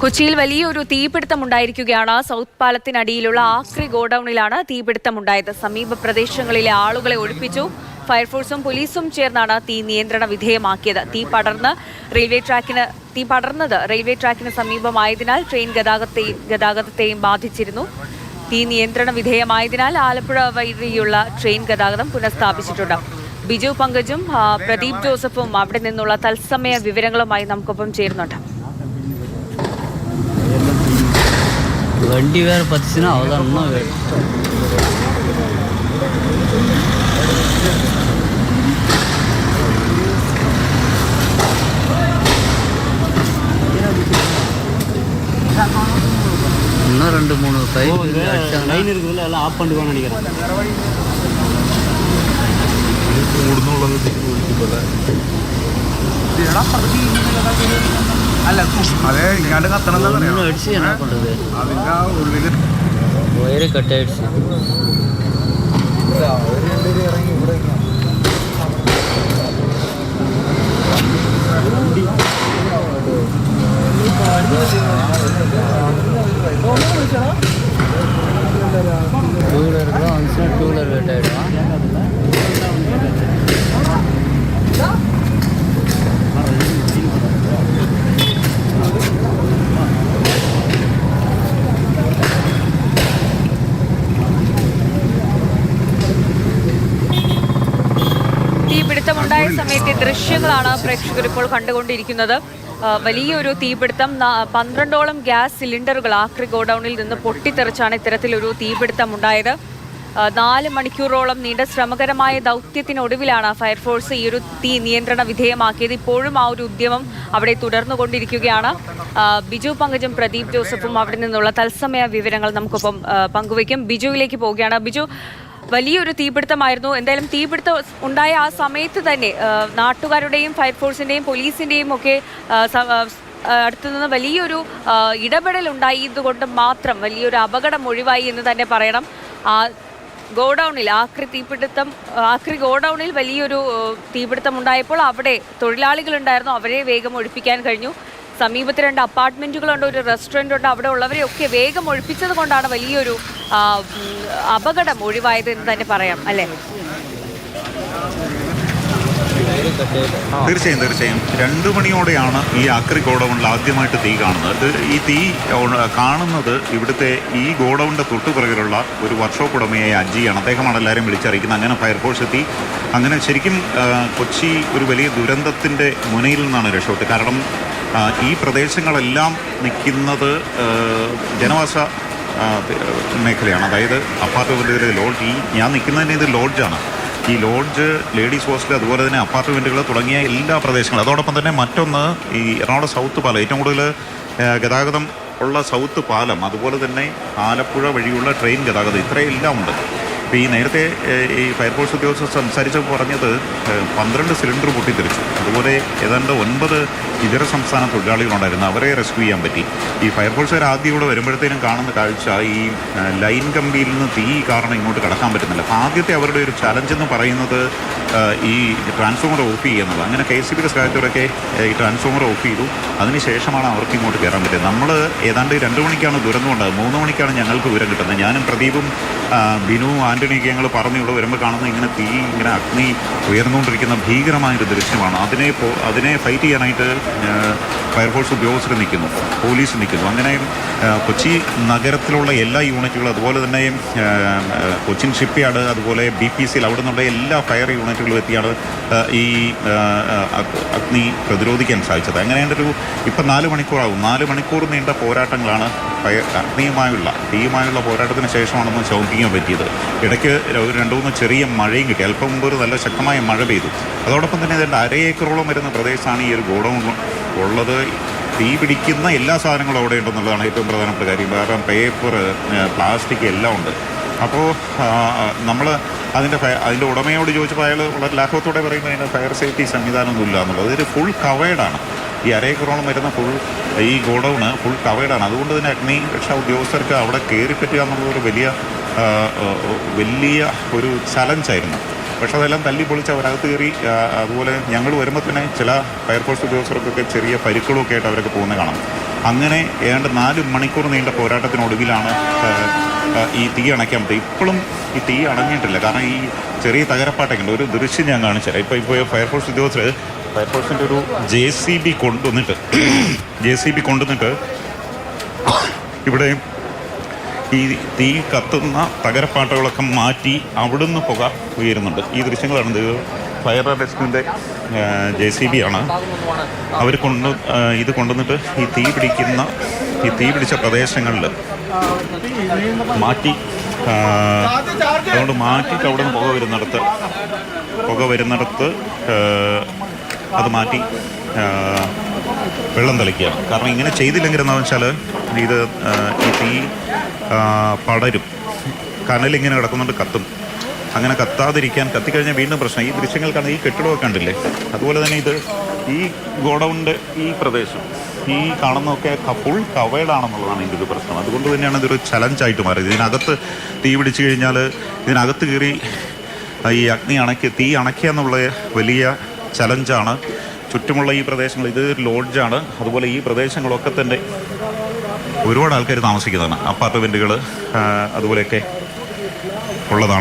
കൊച്ചിയിൽ വലിയൊരു തീപിടുത്തം ഉണ്ടായിരിക്കുകയാണ് സൗത്ത് പാലത്തിനടിയിലുള്ള ആക്രി ഗോഡൌണിലാണ് തീപിടുത്തമുണ്ടായത്. സമീപ പ്രദേശങ്ങളിലെ ആളുകളെ ഒഴിപ്പിച്ചു. ഫയർഫോഴ്സും പോലീസും ചേർന്നാണ് തീ നിയന്ത്രണ വിധേയമാക്കിയത്. തീ പടർന്ന് റെയിൽവേ ട്രാക്കിന് തീ പടർന്നത് റെയിൽവേ ട്രാക്കിന് സമീപമായതിനാൽ ട്രെയിൻ ഗതാഗതത്തെയും ഗതാഗതത്തെയും ബാധിച്ചിരുന്നു. തീ നിയന്ത്രണ വിധേയമായതിനാൽ ആലപ്പുഴ വഴിയുള്ള ട്രെയിൻ ഗതാഗതം പുനഃസ്ഥാപിച്ചിട്ടുണ്ട്. ബിജു പങ്കജും പ്രദീപ് ജോസഫും അവിടെ നിന്നുള്ള തത്സമയ വിവരങ്ങളുമായി നമുക്കൊപ്പം ചേരുന്നുണ്ട്. வண்டி வேறு பத்துச்சுன்னா அவதானம்னா வேணும் இன்னும் ரெண்டு மூணு பைப் லைன் இருக்குதுல்ல எல்லாம் ஆஃப் பண்ணிக்குவாங்க நினைக்கிறேன். உடனே உள்ள അല്ല അതെ ഇങ്ങാണ്ട് കത്തണം അതിന്റെ ആ ഉള്ളിൽ വയറ് കട്ടയടിച്ച് ഇറങ്ങി ഇവിടെ തീപിടുത്തമുണ്ടായ സമയത്തെ ദൃശ്യങ്ങളാണ് പ്രേക്ഷകർ ഇപ്പോൾ കണ്ടുകൊണ്ടിരിക്കുന്നത്. വലിയൊരു തീപിടുത്തം പന്ത്രണ്ടോളം ഗ്യാസ് സിലിണ്ടറുകൾ ആക്രി ഗോഡൌണിൽ നിന്ന് പൊട്ടിത്തെറിച്ചാണ് ഇത്തരത്തിലൊരു തീപിടുത്തം ഉണ്ടായത്. നാല് മണിക്കൂറോളം നീണ്ട ശ്രമകരമായ ദൗത്യത്തിനൊടുവിലാണ് ഫയർഫോഴ്സ് ഈ ഒരു തീ നിയന്ത്രണ വിധേയമാക്കിയത്. ഇപ്പോഴും ആ ഒരു ഉദ്യമം അവിടെ തുടർന്നുകൊണ്ടിരിക്കുകയാണ്. ബിജു പങ്കജും പ്രദീപ് ജോസഫും അവിടെ നിന്നുള്ള തത്സമയ വിവരങ്ങൾ നമുക്കൊപ്പം പങ്കുവയ്ക്കും. ബിജുവിലേക്ക് പോവുകയാണ്. ബിജു വലിയൊരു തീപിടുത്തമായിരുന്നു. എന്തായാലും തീപിടുത്തം ഉണ്ടായ ആ സമയത്ത് തന്നെ നാട്ടുകാരുടെയും ഫയർഫോഴ്സിന്റെയും പോലീസിന്റെയും ഒക്കെ അടുത്തു നിന്ന് വലിയൊരു ഇടപെടൽ ഉണ്ടായതുകൊണ്ട് മാത്രം വലിയൊരു അപകടം ഒഴിവായി എന്ന് തന്നെ പറയണം. ആ ഗോഡൗണിൽ ആക്രി തീപിടുത്തം ആക്രി ഗോഡൗണിൽ വലിയൊരു തീപിടുത്തം ഉണ്ടായപ്പോൾ അവിടെ തൊഴിലാളികളുണ്ടായിരുന്നു അവരെ വേഗം ഒഴിപ്പിക്കാൻ കഴിഞ്ഞു. സമീപത്ത് രണ്ട് അപ്പാർട്ട്മെന്റുകളുണ്ട് ഒരു റെസ്റ്റോറന്റ് ഉണ്ട് അവിടെ ഉള്ളവരെയൊക്കെ വേഗം ഒഴിപ്പിച്ചത് കൊണ്ടാണ് വലിയൊരു അപകടം ഒഴിവായത് എന്ന് തന്നെ പറയാം അല്ലേ? തീർച്ചയായും തീർച്ചയായും. രണ്ടു മണിയോടെയാണ് ഈ ആക്രി ഗോഡൗണിൽ ആദ്യമായിട്ട് തീ കാണുന്നത്. ഈ തീ കാണുന്നത് ഇവിടുത്തെ ഈ ഗോഡൗണിന്റെ തൊട്ടുപിറകിലുള്ള ഒരു വർക്ക്ഷോപ്പ് ഉടമയായ അജിയാണ്. അദ്ദേഹമാണ് എല്ലാവരും വിളിച്ചറിയിക്കുന്നത്. അങ്ങനെ ഫയർഫോഴ്സ് എത്തി. അങ്ങനെ ശരിക്കും കൊച്ചി ഒരു വലിയ ദുരന്തത്തിന്റെ മുനയിൽ നിന്നാണ് രക്ഷപ്പെട്ടത്. കാരണം ഈ പ്രദേശങ്ങളെല്ലാം നിൽക്കുന്നത് ജനവാസ മേഖലയാണ്. അതായത് അപ്പാർട്ട്മെന്റുകൾ ലോഡ്ജ് ഈ ഞാൻ നിൽക്കുന്നതിന് ഇത് ലോഡ്ജാണ്. ഈ ലോഡ്ജ് ലേഡീസ് ഹോസ്റ്റൽ അതുപോലെ തന്നെ അപ്പാർട്ട്മെന്റുകൾ തുടങ്ങിയ എല്ലാ പ്രദേശങ്ങളും. അതോടൊപ്പം തന്നെ മറ്റൊന്ന് ഈ എറണാകുളം സൗത്ത് പാലം. ഏറ്റവും കൂടുതൽ ഗതാഗതം ഉള്ള സൗത്ത് പാലം. അതുപോലെ തന്നെ ആലപ്പുഴ വഴിയുള്ള ട്രെയിൻ ഗതാഗതം. ഇത്രയെല്ലാം ഉണ്ട് ഇപ്പോൾ ഈ നേരത്തെ ഈ ഫയർഫോഴ്സ് ഉദ്യോഗസ്ഥർ സംസാരിച്ചപ്പോൾ പറഞ്ഞത് പന്ത്രണ്ട് സിലിണ്ടർ പൊട്ടിത്തെറിച്ചു. അതുപോലെ ഏതാണ്ട് ഒൻപത് ഇതര സംസ്ഥാന തൊഴിലാളികളുണ്ടായിരുന്നു. അവരെ റെസ്ക്യൂ ചെയ്യാൻ പറ്റി. ഈ ഫയർഫോഴ്സുകാർ ആദ്യം ഇവിടെ വരുമ്പോഴത്തേനും കാണുന്ന കാഴ്ച ഈ ലൈൻ കമ്പിയിൽ നിന്ന് തീ കാരണം ഇങ്ങോട്ട് കടക്കാൻ പറ്റുന്നില്ല. അപ്പോൾ ആദ്യത്തെ അവരുടെ ഒരു ചലഞ്ച് എന്ന് പറയുന്നത് ഈ ട്രാൻസ്ഫോമർ ഓഫ് ചെയ്യുന്നത്. അങ്ങനെ കെ സി ബിയുടെ സഹായത്തോടെയൊക്കെ ഈ ട്രാൻസ്ഫോമർ ഓഫ് ചെയ്തു. അതിനുശേഷമാണ് അവർക്ക് ഇങ്ങോട്ട് കയറാൻ പറ്റിയത്. നമ്മൾ ഏതാണ്ട് രണ്ട് മണിക്കാണ് ദുരന്തം ഉണ്ടായത്. മൂന്ന് മണിക്കാണ് ഞങ്ങൾക്ക് വിവരം കിട്ടുന്നത്. ഞാനും പ്രദീപും ബിനുവും ബിനു ആന്റണിയൊക്കെ ഞങ്ങൾ പറഞ്ഞു ഇവിടെ വരുമ്പോൾ കാണുന്ന ഇങ്ങനെ തീ ഇങ്ങനെ അഗ്നി ഉയർന്നുകൊണ്ടിരിക്കുന്ന ഭീകരമായൊരു ദൃശ്യമാണ്. അതിനെ അതിനെ ഫൈറ്റ് ചെയ്യാനായിട്ട് ഫയർഫോഴ്സ് ഉദ്യോഗസ്ഥർ നിൽക്കുന്നു പോലീസ് നിൽക്കുന്നു. അങ്ങനെ കൊച്ചി നഗരത്തിലുള്ള എല്ലാ യൂണിറ്റുകളും അതുപോലെ തന്നെ കൊച്ചിൻ ഷിപ്പ് ഷിപ്പ്യാർഡ് അതുപോലെ ബി പി സിയിൽ അവിടെ നിന്നുള്ള എല്ലാ ഫയർ യൂണിറ്റുകളും എത്തിയാണ് ഈ അഗ്നി പ്രതിരോധിക്കാൻ സാധിച്ചത്. അങ്ങനെയുണ്ടൊരു ഇപ്പം നാല് മണിക്കൂറാവും. നാല് മണിക്കൂർ നീണ്ട പോരാട്ടങ്ങളാണ് അഗ്നിയുമായുള്ള തീയുമായുള്ള പോരാട്ടത്തിന് ശേഷമാണെന്ന് ചോദിക്കാൻ പറ്റിയത്. ഇടയ്ക്ക് ഒരു രണ്ട് മൂന്ന് ചെറിയ മഴയും കിട്ടി. അല്പം മുമ്പ് ഒരു നല്ല ശക്തമായ മഴ പെയ്തു. അതോടൊപ്പം തന്നെ ഇതിന്റെ അര ഏക്കറോളം വരുന്ന പ്രദേശമാണ് ഈ ഒരു ഗോഡൗൺ ഉള്ളത്. തീ പിടിക്കുന്ന എല്ലാ സാധനങ്ങളും അവിടെ ഉണ്ടെന്നുള്ളതാണ് ഏറ്റവും പ്രധാനപ്പെട്ട കാര്യം. കാരണം പേപ്പർ പ്ലാസ്റ്റിക് എല്ലാം ഉണ്ട്. അപ്പോൾ നമ്മൾ അതിന്റെ ഫയർ അതിന്റെ ഉടമയോട് ചോദിച്ചപ്പോൾ അയാൾ വളരെ ലാഘവത്തോടെ പറയുന്നത് അതിന്റെ ഫയർ സേഫ്റ്റി സംവിധാനമൊന്നുമില്ല എന്നുള്ളത്. ഇതൊരു ഫുൾ കവേഡാണ്. ഈ അരേക്കറോളം വരുന്ന ഫുൾ ഈ ഗോഡൗണ് ഫുൾ കവേഡാണ് അതുകൊണ്ട് തന്നെ അഗ്നി രക്ഷാ ഉദ്യോഗസ്ഥർക്ക് അവിടെ കയറി പറ്റുക എന്നുള്ളത് ഒരു വലിയ വലിയ ഒരു ചലഞ്ചായിരുന്നു പക്ഷേ അതെല്ലാം തല്ലി പൊളിച്ച് അവരകത്ത് കയറി അതുപോലെ ഞങ്ങൾ വരുമ്പോൾ തന്നെ ചില ഫയർഫോഴ്സ് ഉദ്യോഗസ്ഥർക്കൊക്കെ ചെറിയ പരിക്കുകളൊക്കെ ആയിട്ട് അവരൊക്കെ പോകുന്നത് കാണാം. അങ്ങനെ ഏതാണ്ട് നാല് മണിക്കൂർ നീണ്ട പോരാട്ടത്തിനൊടുവിലാണ് ഈ തീ അണയ്ക്കാൻ പറ്റും ഇപ്പോഴും ഈ തീ അണഞ്ഞിട്ടില്ല. കാരണം ഈ ചെറിയ തകരപ്പാട്ടൊക്കെ ഉണ്ട്. ഒരു ദൃശ്യം ഞാൻ കാണിച്ചുതരാം. ഇപ്പോൾ ഇപ്പോൾ ഫയർഫോഴ്സ് ഉദ്യോഗസ്ഥർ ഫയർഫോഴ്സിന്റെ ഒരു ജെ സി ബി കൊണ്ടുവന്നിട്ട് ജെ സി ബി കൊണ്ടുവന്നിട്ട് ഇവിടെ ഈ തീ കത്തുന്ന തകരപ്പാട്ടുകളൊക്കെ മാറ്റി അവിടുന്ന് പുക ഉയരുന്നുണ്ട്. ഈ ദൃശ്യങ്ങളാണ് ഇത്. ഫയർ റെസ്ക്യൂവിന്റെ ജെ സി ബി ആണ് അവർ കൊണ്ട് ഇത് കൊണ്ടുവന്നിട്ട് ഈ തീ പിടിക്കുന്ന ഈ തീ പിടിച്ച പ്രദേശങ്ങളിൽ മാറ്റി അതുകൊണ്ട് മാറ്റിയിട്ട് അവിടെ നിന്ന് പുക വരുന്നിടത്ത് പുക വരുന്നിടത്ത് അത് മാറ്റി വെള്ളം തളിക്കുക കാരണം ഇങ്ങനെ ചെയ്തില്ലെങ്കിൽ എന്താണെന്ന് വെച്ചാൽ ഇത് ഈ തീ പടരും. കനലിങ്ങനെ കിടക്കുന്നുണ്ട് കത്തും. അങ്ങനെ കത്താതിരിക്കാൻ കത്തിക്കഴിഞ്ഞാൽ വീണ്ടും പ്രശ്നം. ഈ ദൃശ്യങ്ങൾ കാണുന്ന ഈ കെട്ടിടമൊക്കെ കണ്ടില്ലേ? അതുപോലെ തന്നെ ഇത് ഈ ഗോഡൗണിന്റെ ഈ പ്രദേശം ഈ കാണുന്നതൊക്കെ ഫുൾ കവേഡാണെന്നുള്ളതാണ് ഇതിന്റെ ഒരു പ്രശ്നം. അതുകൊണ്ട് തന്നെയാണ് ഇതൊരു ചലഞ്ചായിട്ട് മാറിയത്. ഇതിനകത്ത് തീ പിടിച്ചു കഴിഞ്ഞാൽ ഇതിനകത്ത് കയറി ഈ അഗ്നി അണക്കി തീ അണയ്ക്കുക എന്നുള്ള വലിയ ചലഞ്ചാണ് ചുറ്റുമുള്ള ഈ പ്രദേശങ്ങൾ ഇത് ലോഡ്ജാണ് അതുപോലെ ഈ പ്രദേശങ്ങളൊക്കെ തന്നെ ഒരുപാട് ആൾക്കാർ താമസിക്കുന്നതാണ്. അപ്പാർട്ട്മെന്റുകൾ അതുപോലെയൊക്കെ ഉള്ളതാണ്.